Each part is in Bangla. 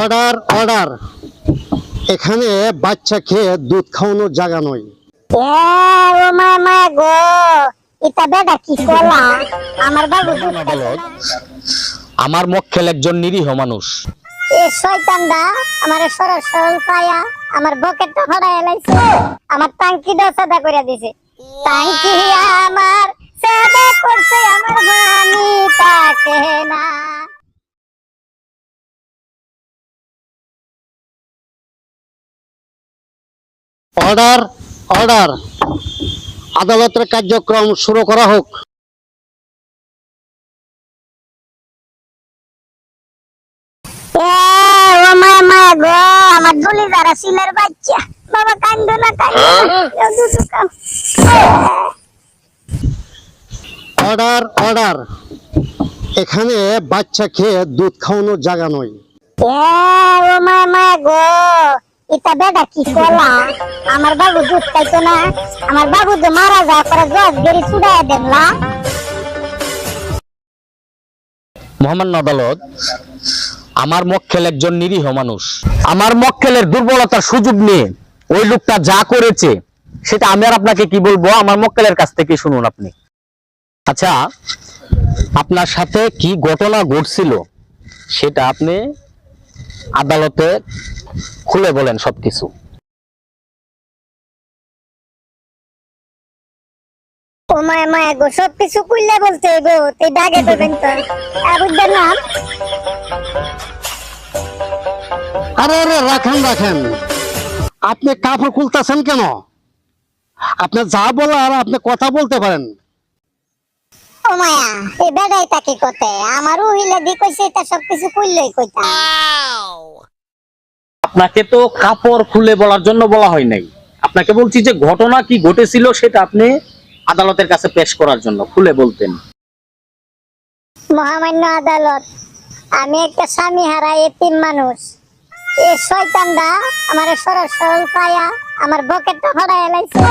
অর্ডার অর্ডার এখানে বাচ্চা খেয়ে দুধ খাওয়ানোর জায়গা নয়। এ মা মা গো এটা বেটা কি কলা? আমার বাবু দুধ আমার মক্কেল একজন নিরীহ মানুষ। শয়তানটা আমার সরল সরল পায়া আমার বকেটটা ফাড়াই লাইছে। আমার টাঙ্কিটা সাদা করে দিছে। টাঙ্কি আমার সাদা করছে আমার ভানি তাকে না। Order order. আদালতের কার্যক্রম শুরু করা হোক। আমার দুলি যারা সিলের বাচ্চা। বাবা কান্দো না কান্দো না। যাও দুধ খাও। Order order. এখানে বাচ্চা খেয়ে দুধ খাওয়ানোর জায়গা নয়। ও মা গো এটা বেটা কি আমার বাবু দুধ না। আমার বাবু তো মারা পরে দেখলা মোহাম্মদ আদালত, আমার মক্কেল একজন নিরীহ মানুষ। আমার মক্কেলের দুর্বলতার সুযোগ নিয়ে ওই লোকটা যা করেছে, সেটা আমি আর আপনাকে কি বলব? আমার মক্কেলের কাছ থেকে শুনুন আপনি। আচ্ছা আপনার সাথে কি ঘটনা ঘটছিল, সেটা আপনি আদালতে খুলে বলেন সবকিছু। ও মা মা গো সব কিছু কুইল্লা বলতে গো তুই ডাকে দেবেন তো। বুঝলেন না? আরে আরে রাখেন রাখেন। আপনি কাপড় খুলতেছেন কেন? আপনি যা বলার আপনি কথা বলতে পারেন। ও মায়া এই বেটাই তাকে কতে আমার উহিলে দি কইছে এটা সব কিছু কইতা আপনাকে তো কাপড় খুলে বলার জন্য বলা হয় নাই। আপনাকে বলছি যে ঘটনা কি ঘটেছিল সেটা আপনি আদালতের কাছে পেশ করার জন্য খুলে বলতেন। মহামান্য আদালত আমি একটা স্বামী হারা এতিম মানুষ। এ শয়তানটা আমার সরল সরল পায়া আমার বকেটটা ফাড়াই লাইছে।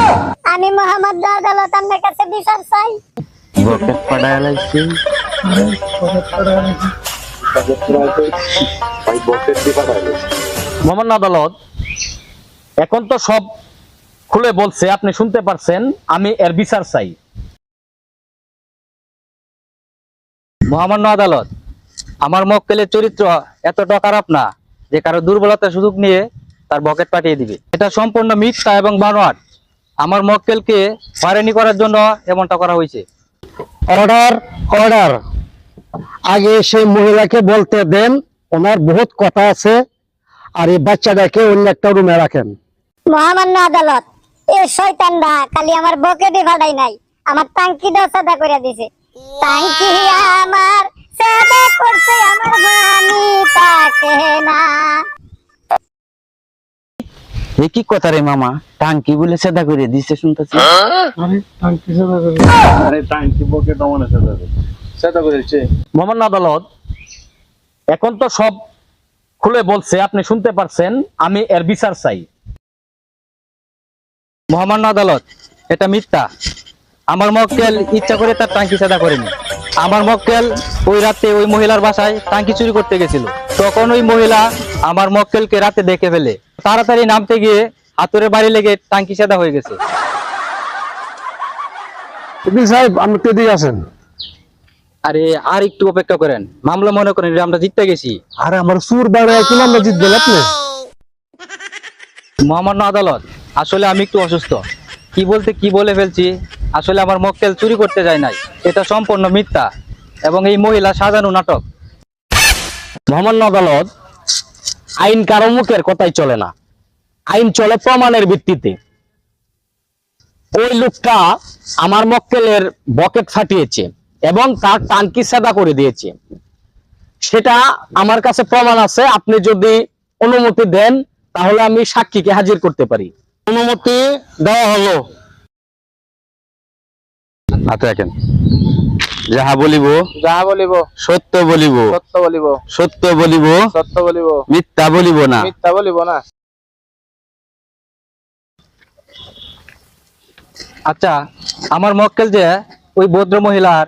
আমি মোহাম্মদ আদালত আপনার কাছে বিচার চাই। বকেট পাড়ায় লাইছি মোহাম্মদ আদালত এখন তো সব খুলে বলছে, আপনি শুনতে পারছেন, আমি এর বিচার চাই। মহামান্য আদালত আমার মক্কেলের চরিত্র এতটা খারাপ না যে কারও দুর্বলতার সুযোগ নিয়ে তার বকেট পাঠিয়ে দিবে। এটা সম্পূর্ণ মিথ্যা এবং বানোয়াট। আমার মক্কেলকে হয়রানি করার জন্য এমনটা করা হয়েছে। অর্ডার অর্ডার আগে সেই মহিলাকে বলতে দেন, ওনার বহুত কথা আছে, আর এই বাচ্চাটাকে অন্য একটা রুমে রাখেন। মহামান্য আদালত, এ শয়তানটা খালি আমার বকেটে ফাড়াই নাই, আমার টাঙ্কিটা সাদা করে দিছে। টাঙ্কি আমার সাদা করছে আমার ভানি তাকে না। এ কি কথা রে মামা? টাঙ্কি বলে সেদা করে দিছে শুনতেছি। আরে টাঙ্কি বকে দমনে সেদা করে সেদা করেছে মোহাম্মদ আদালত এখন তো সব খুলে বলছে আপনি শুনতে পারছেন আমি এর বিচার চাই। মহামান্য আদালত এটা মিথ্যা। আমার মক্কেল ইচ্ছা করে তার টাঙ্কি সেদা করেনি। আমার মক্কেল ওই রাতে ওই মহিলার বাসায় টাঙ্কি চুরি করতে গেছিল। তখন ওই মহিলা আমার মক্কেলকে রাতে দেখে ফেলে। তাড়াতাড়ি নামতে গিয়ে হাতুড়ে বাড়ি লেগে টাঙ্কি সেদা হয়ে গেছে। সাহেব আপনি এদিকে আছেন? আরে আর একটু অপেক্ষা করেন। মামলা মনে করেন আমরা জিততে গেছি। আরে আমার সুর বাড়ায় কি আমরা জিতবেন আপনি? মহামান্য আদালত আসলে আমি একটু অসুস্থ। কি বলতে কি বলে ফেলছি? আসলে আমার মক্কেল চুরি করতে যায় নাই। এটা সম্পূর্ণ মিথ্যা এবং এই মহিলা সাজানো নাটক। মহামান্য আদালত আইন কারও মুখের কথাই চলে না। আইন চলে প্রমাণের ভিত্তিতে। ওই লোকটা আমার মক্কেলের বকেট ফাটিয়েছে এবং তার টাঙ্কি সাদা করে দিয়েছে। সেটা আমার কাছে প্রমাণ আছে আপনি যদি অনুমতি দেন তাহলে আমি সাক্ষীকে হাজির করতে পারি। অনুমতি দেওয়া হলো। আচ্ছা দেখেন যাহা বলিব যাহা বলিব সত্য বলিব। সত্য বলিব সত্য বলিব সত্য বলিব মিথ্যা বলিব না। মিথ্যা বলিব না। আচ্ছা আমার মক্কেল যে ওই ভদ্র মহিলার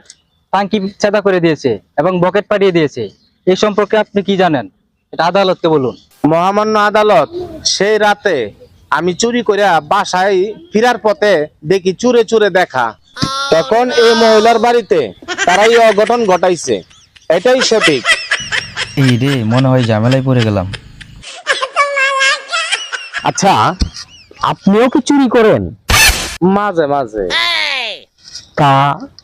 টাঙ্কি ছেদা করে দিয়েছে এবং বকেট পাঠিয়ে দিয়েছে এই সম্পর্কে আপনি কি জানেন? এটা আদালতকে বলুন। মহামান্য আদালত সেই রাতে আমি চুরি করে বাসায় ফিরার পথে দেখি চুরে চুরে দেখা। তখন এই মহিলার বাড়িতে তারাই অঘটন ঘটাইছে। এটাই সঠিক। এই রে মনে হয় ঝামেলায় পড়ে গেলাম। আচ্ছা আপনিও কি চুরি করেন? মাঝে মাঝে। তা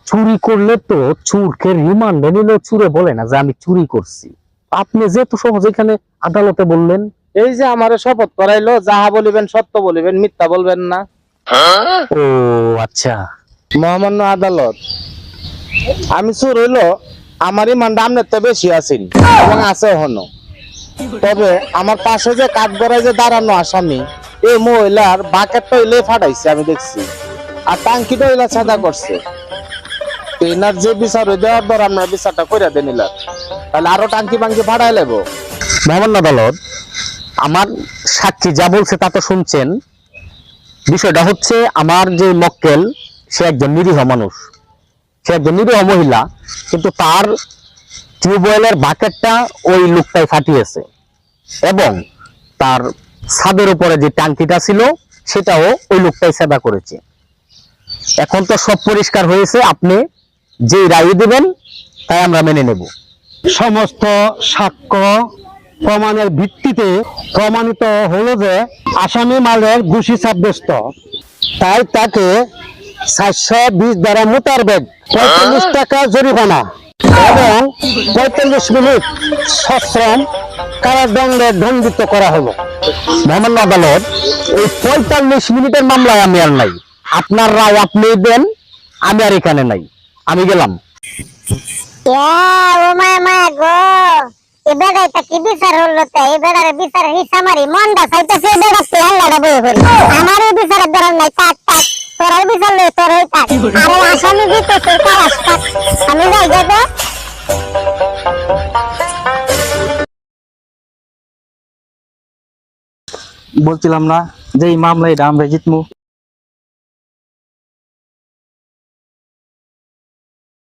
চুরি করলে তো চুরকে রিমান্ডে নিলেও চুরে বলে না যে আমি চুরি করছি। আপনি যেহেতু সহজ এখানে আদালতে বললেন এই যে আমারে শপথ করাইলো যাহা বলিবেন সত্য বলিবেন মিথ্যা বলবেন না। ও আচ্ছা। মহামান্য আদালত। আমি চুর হইল আমার ইমানটা আপনার তো বেশি আছেন এবং আছে হন তবে আমার পাশে যে কাঠ গড়ায় যে দাঁড়ানো আসামি এই মহিলার বাকেট টইলে ফাটাইছে, আমি দেখছি। আর টাঙ্কি টইলা সাদা করছে। এনার যে বিচার হয়ে দেওয়ার পর আপনার বিচারটা কইরা দেন তাহলে আরও টাঙ্কি বাঙ্কি ফাটাই লেবো। মহামান্য আদালত, আমার সাক্ষী যা বলছে তা তো শুনছেন। বিষয়টা হচ্ছে, আমার যে মক্কেল সে একজন নিরীহ মানুষ। সে একজন নিরীহ মহিলা, কিন্তু তার টিউবওয়েলের বাকেটটা ওই লোকটাই ফাটিয়েছে এবং তার ছাদের উপরে যে ট্যাঙ্কিটা ছিল, সেটাও ওই লোকটাই সেবা করেছে। এখন তো সব পরিষ্কার হয়েছে, আপনি যে রায় দেবেন, তাই আমরা মেনে নেব। সমস্ত সাক্ষ্য প্রমাণের ভিত্তিতে প্রমাণিত হলো যে আসামি মালের ঘুষি সাব্যস্ত। তাই তাকে সাতশো বিশ দ্বারা মোতাবেক পঁয়তাল্লিশ টাকা জরিমানা এবং পঁয়তাল্লিশ মিনিট সশ্রম কারাদণ্ডে দণ্ডিত করা হলো। মহামান্য আদালত এই পঁয়তাল্লিশ মিনিটের মামলায় আমি আর নাই। আপনার রায় আপনি দেন আমি আর এখানে নাই। আমি গেলাম। আমার বিচারের দরকার নাই। তোরাই বিচারলে তোরাই কাট আরে আসামি কারাস কাট আমি যাই যাবে বলছিলাম না যে এই মামলায় রাম আমরা জিতমু।